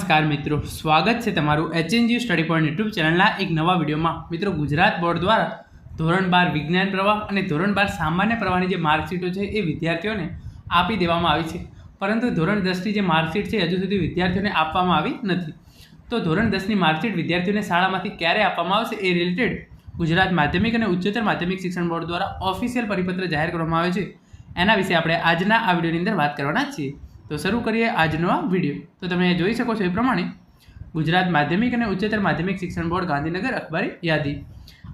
નમસ્કાર મિત્રો. સ્વાગત છે તમારું એચએનજી સ્ટડી પોઈન્ટ યુટ્યુબ ચેનલના એક નવા વિડીયોમાં. મિત્રો, ગુજરાત બોર્ડ દ્વારા ધોરણ બાર વિજ્ઞાન પ્રવાહ અને ધોરણ બાર સામાન્ય પ્રવાહની જે માર્કશીટો છે એ વિદ્યાર્થીઓને આપી દેવામાં આવી છે. પરંતુ ધોરણ દસની જે માર્કશીટ છે, હજુ સુધી વિદ્યાર્થીઓને આપવામાં આવી નથી. તો ધોરણ દસની માર્કશીટ વિદ્યાર્થીઓને શાળામાંથી ક્યારે આપવામાં આવશે એ રિલેટેડ ગુજરાત માધ્યમિક અને ઉચ્ચતર માધ્યમિક શિક્ષણ બોર્ડ દ્વારા ઓફિશિયલ પરિપત્ર જાહેર કરવામાં આવે છે. એના વિશે આપણે આજના આ વિડીયોની અંદર વાત કરવાના છીએ. તો શરૂ કરીએ આજનો આ વીડિયો. તો તમે જોઈ શકો છો એ પ્રમાણે ગુજરાત માધ્યમિક અને ઉચ્ચતર માધ્યમિક શિક્ષણ બોર્ડ ગાંધીનગર અખબારી યાદી.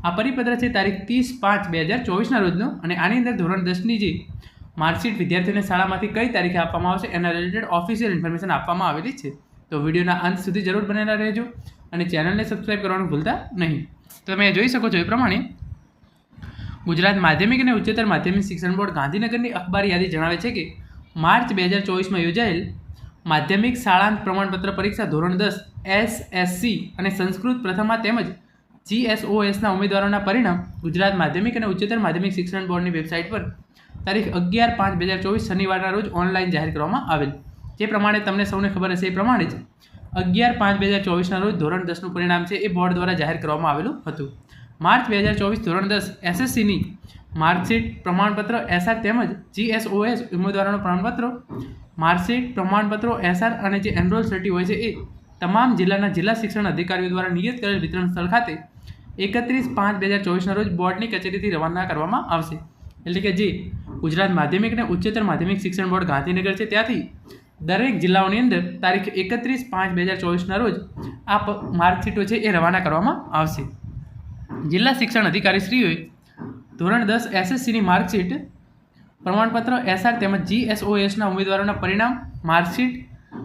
આ પરિપત્ર છે તારીખ ત્રીસ પાંચ બે હજાર ચોવીસના રોજનો અને આની અંદર ધોરણ દસની જે માર્કશીટ વિદ્યાર્થીઓને શાળામાંથી કઈ તારીખે આપવામાં આવશે એના રિલેટેડ ઓફિશિયલ ઇન્ફોર્મેશન આપવામાં આવેલી છે. તો વિડીયોના અંત સુધી જરૂર બનેલા રહેજો અને ચેનલને સબસ્ક્રાઈબ કરવાનું ભૂલતા નહીં. તો તમે જોઈ શકો છો એ પ્રમાણે ગુજરાત માધ્યમિક અને ઉચ્ચતર માધ્યમિક શિક્ષણ બોર્ડ ગાંધીનગરની અખબારી યાદી જણાવે છે કે માર્ચ બે હજાર ચોવીસમાં યોજાયેલ માધ્યમિક શાળાંત પ્રમાણપત્ર પરીક્ષા ધોરણ દસ એસએસસી અને સંસ્કૃત પ્રથમા તેમજ જીએસઓએસના ઉમેદવારોના પરિણામ ગુજરાત માધ્યમિક અને ઉચ્ચતર માધ્યમિક શિક્ષણ બોર્ડની વેબસાઇટ પર તારીખ અગિયાર પાંચ બે હજાર ચોવીસ શનિવારના રોજ ઓનલાઈન જાહેર કરવામાં આવેલ. જે પ્રમાણે તમને સૌને ખબર હશે એ પ્રમાણે જ અગિયાર પાંચ બે હજાર ચોવીસના રોજ ધોરણ દસનું પરિણામ છે એ બોર્ડ દ્વારા જાહેર કરવામાં આવેલું હતું. માર્ચ બે હજાર ચોવીસ ધોરણ દસ એસએસસીની માર્કશીટ પ્રમાણપત્ર એસઆર તેમજ જીએસઓએસ ઉમેદવારોના પ્રમાણપત્રો, માર્કશીટ પ્રમાણપત્રો એસઆર અને જે એનરોલ સર્ટી હોય છે એ તમામ જિલ્લાના જિલ્લા શિક્ષણ અધિકારીઓ દ્વારા નિયત કરેલ વિતરણ સ્થળ ખાતે એકત્રીસ પાંચ બે હજાર ચોવીસના રોજ બોર્ડની કચેરીથી રવાના કરવામાં આવશે. એટલે કે જે ગુજરાત માધ્યમિક અને ઉચ્ચતર માધ્યમિક શિક્ષણ બોર્ડ ગાંધીનગર છે, ત્યાંથી દરેક જિલ્લાઓની અંદર તારીખ એકત્રીસ પાંચ બે હજાર ચોવીસના રોજ આ માર્કશીટો છે એ રવાના કરવામાં આવશે. જિલ્લા શિક્ષણ અધિકારીશ્રીઓએ ધોરણ દસ એસએસસીની માર્કશીટ, પ્રમાણપત્ર એસઆર તેમજ જીએસઓએસના ઉમેદવારોના પરિણામ, માર્કશીટ,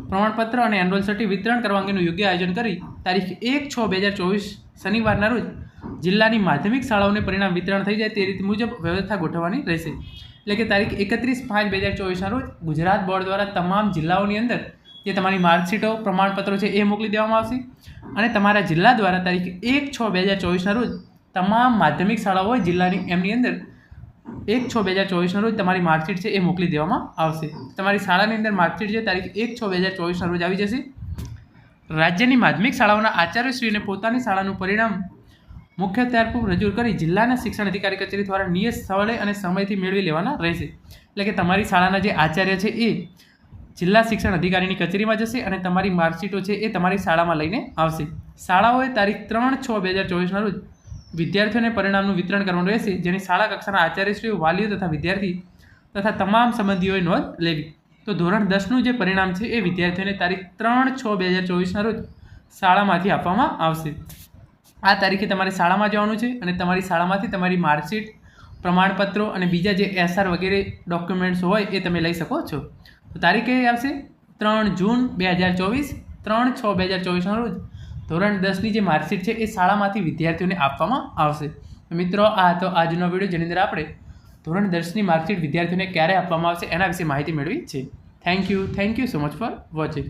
પ્રમાણપત્ર અને એનરોલ સર્ટી વિતરણ કરવા અંગેનું યોગ્ય આયોજન કરી તારીખ એક છ બે હજાર ચોવીસ શનિવારના રોજ જિલ્લાની માધ્યમિક શાળાઓને પરિણામ વિતરણ થઈ જાય તે રીત મુજબ વ્યવસ્થા ગોઠવવાની રહેશે. એટલે કે તારીખ એકત્રીસ પાંચ બે હજાર ચોવીસના રોજ ગુજરાત બોર્ડ દ્વારા તમામ જિલ્લાઓની અંદર જે તમારી માર્કશીટો, પ્રમાણપત્રો છે એ મોકલી દેવામાં આવશે. અને તમારા જિલ્લા દ્વારા તારીખ એક છ બે હજાર ચોવીસના રોજ તમામ માધ્યમિક શાળાઓ જિલ્લાની એમની અંદર એક છ બે હજાર ચોવીસના રોજ તમારી માર્કશીટ છે એ મોકલી દેવામાં આવશે. તમારી શાળાની અંદર માર્કશીટ છે તારીખ એક છ બે હજાર ચોવીસના રોજ આવી જશે. રાજ્યની માધ્યમિક શાળાઓના આચાર્યશ્રીને પોતાની શાળાનું પરિણામ મુખ્ય ત્યારપૂર્વ રજૂ કરી જિલ્લાના શિક્ષણ અધિકારી કચેરી દ્વારા નિયત સ્થળે અને સમયથી મેળવી લેવાના રહેશે. એટલે કે તમારી શાળાના જે આચાર્ય છે એ જિલ્લા શિક્ષણ અધિકારીની કચેરીમાં જશે અને તમારી માર્કશીટો છે એ તમારી શાળામાં લઈને આવશે. શાળાઓએ તારીખ ત્રણ છ બે હજાર ચોવીસના રોજ વિદ્યાર્થીઓને પરિણામનું વિતરણ કરવાનું રહેશે, જેની શાળા કક્ષાના આચાર્યશ્રીઓ, વાલીઓ તથા વિદ્યાર્થી તથા તમામ સંબંધીઓએ નોંધ લેવી. તો ધોરણ દસનું જે પરિણામ છે એ વિદ્યાર્થીઓને તારીખ ત્રણ છ બે હજાર ચોવીસના રોજ શાળામાંથી આપવામાં આવશે. આ તારીખે તમારે શાળામાં જવાનું છે અને તમારી શાળામાંથી તમારી માર્કશીટ, પ્રમાણપત્રો અને બીજા જે એસઆર વગેરે ડોક્યુમેન્ટ્સ હોય એ તમે લઈ શકો છો. તો તારીખ કઈ આવશે ત્રણ જૂન બે હજાર ચોવીસ, ત્રણ છ બે હજાર ચોવીસના રોજ. ધોરણ દસની જે માર્કશીટ છે એ શાળામાંથી વિદ્યાર્થીઓને આપવામાં આવશે. મિત્રો, આ હતો આજનો વીડિયો જેની અંદર આપણે ધોરણ દસની માર્કશીટ વિદ્યાર્થીઓને ક્યારે આપવામાં આવશે એના વિશે માહિતી મેળવી છે. Thank you thank you so much for watching